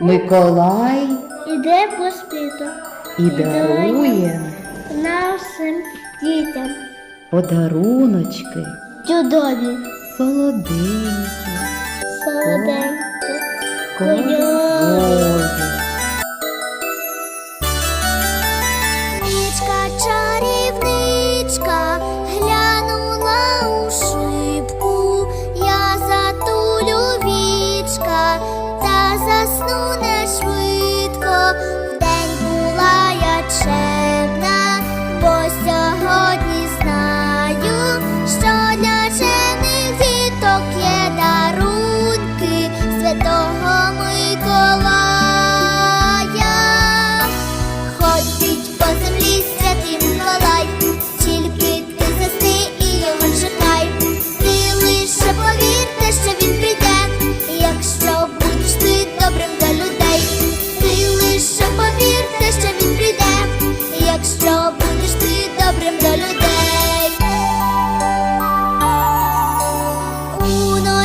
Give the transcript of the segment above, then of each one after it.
Миколай іде по спиту і, і дарує нашим дітям. подаруночки. Чудові, солоденькі, солоденькі, кольорові.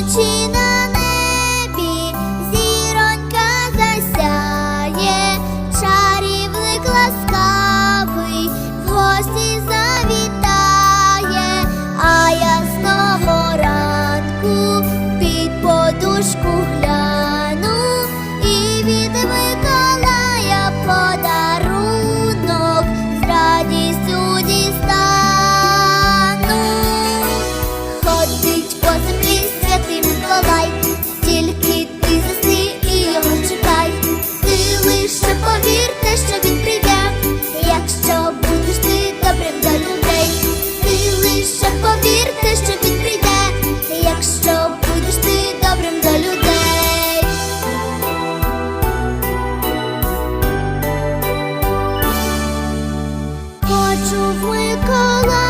꽃이 나 хочу в Миколаїв.